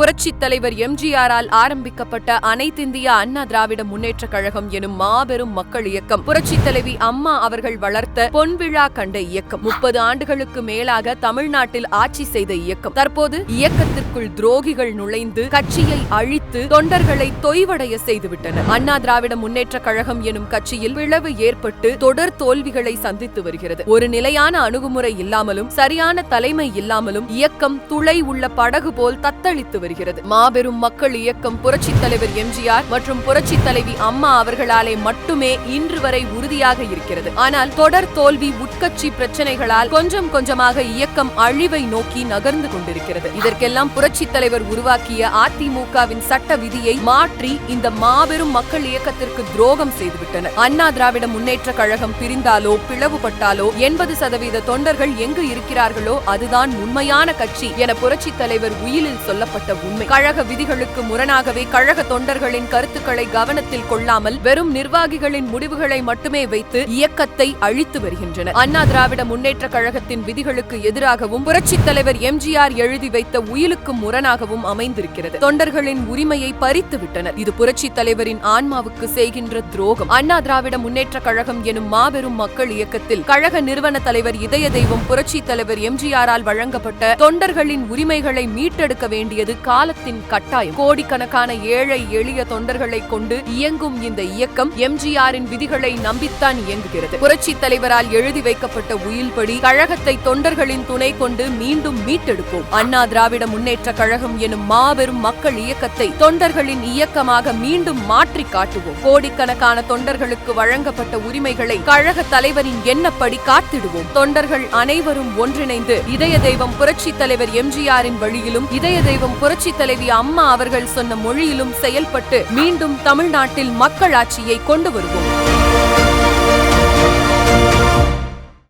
புரட்சித் தலைவர் எம்ஜிஆரால் ஆரம்பிக்கப்பட்ட அனைத்திந்திய அண்ணா திராவிட முன்னேற்ற கழகம் எனும் மாபெரும் மக்கள் இயக்கம் புரட்சித் தலைவி அம்மா அவர்கள் வளர்த்த பொன்விழா கண்ட இயக்கம் முப்பது ஆண்டுகளுக்கு மேலாக தமிழ்நாட்டில் ஆட்சி செய்த இயக்கம். தற்போது இயக்கத்திற்குள் துரோகிகள் நுழைந்து கட்சியை அழித்து தொண்டர்களை தொய்வடைய செய்துவிட்டனர். அண்ணா திராவிட முன்னேற்ற கழகம் எனும் கட்சியில் பிளவு ஏற்பட்டு தொடர் தோல்விகளை சந்தித்து வருகிறது. ஒரு நிலையான அணுகுமுறை இல்லாமலும் சரியான தலைமை இல்லாமலும் இயக்கம் துளை உள்ள படகு போல் தத்தளித்து வருகிறது. வருகிறது. மாபெரும் மக்கள் இயக்கம் புரட்சித் தலைவர் எம்ஜிஆர் மற்றும் புரட்சித் தலைவி அம்மா அவர்களாலே மட்டுமே இன்று வரை உறுதியாக இருக்கிறது. ஆனால் தொடர் தோல்வி உட்கட்சி பிரச்சனைகளால் கொஞ்சம் கொஞ்சமாக இயக்கம் அழிவை நோக்கி நகர்ந்து கொண்டிருக்கிறது. இதற்கெல்லாம் புரட்சித் தலைவர் உருவாக்கிய அதிமுகவின் சட்ட விதியை மாற்றி இந்த மாபெரும் மக்கள் இயக்கத்திற்கு துரோகம் செய்துவிட்டனர். அண்ணா திராவிட முன்னேற்ற கழகம் பிரிந்தாலோ பிளவுபட்டாலோ எண்பது சதவீத தொண்டர்கள் எங்கு இருக்கிறார்களோ அதுதான் உண்மையான கட்சி என புரட்சித் தலைவர் உயிலில் சொல்லப்பட்ட உண்மை. கழக விதிகளுக்கு முரணாகவே கழக தொண்டர்களின் கருத்துக்களை கவனத்தில் கொள்ளாமல் வெறும் நிர்வாகிகளின் முடிவுகளை மட்டுமே வைத்து இயக்கத்தை அழித்து வருகின்றனர். அண்ணா திராவிட முன்னேற்ற கழகத்தின் விதிகளுக்கு எதிராகவும் புரட்சித் தலைவர் எம்ஜிஆர் எழுதி வைத்த உயிலுக்கு முரணாகவும் அமைந்திருக்கிறது. தொண்டர்களின் உரிமையை பறித்து விட்டனர். இது புரட்சித் தலைவரின் ஆன்மாவுக்கு செய்கின்ற துரோகம். அண்ணா திராவிட முன்னேற்ற கழகம் எனும் மாபெரும் மக்கள் இயக்கத்தில் கழக நிறுவன தலைவர் இதய தெய்வம் புரட்சித் தலைவர் எம்ஜிஆரால் வழங்கப்பட்ட தொண்டர்களின் உரிமைகளை மீட்டெடுக்க வேண்டியது காலத்தின் கட்டாயம். கோடிக்கணக்கான ஏழை எளிய தொண்டர்களை கொண்டு இயங்கும் இந்த இயக்கம் எம்ஜிஆரின் விதிகளை நம்பித்தான் இயங்குகிறது. புரட்சி தலைவரால் எழுதி வைக்கப்பட்ட உயில்படி கழகத்தை தொண்டர்களின் துணை கொண்டு மீண்டும் மீட்டெடுப்போம். அண்ணா திராவிட முன்னேற்ற கழகம் எனும் மாபெரும் மக்கள் இயக்கத்தை தொண்டர்களின் இயக்கமாக மீண்டும் மாற்றி காட்டுவோம். கோடிக்கணக்கான தொண்டர்களுக்கு வழங்கப்பட்ட உரிமைகளை கழக தலைவரின் எண்ணப்படி காத்திடுவோம். தொண்டர்கள் அனைவரும் ஒன்றிணைந்து இதய தெய்வம் புரட்சி தலைவர் எம்ஜிஆரின் வழியிலும் இதய தெய்வம் புரட்சி தலைவி அம்மா அவர்கள் சொன்ன மொழியிலும் செயல்பட்டு மீண்டும் தமிழ்நாட்டில் மக்களாட்சியை கொண்டு வருவோம்.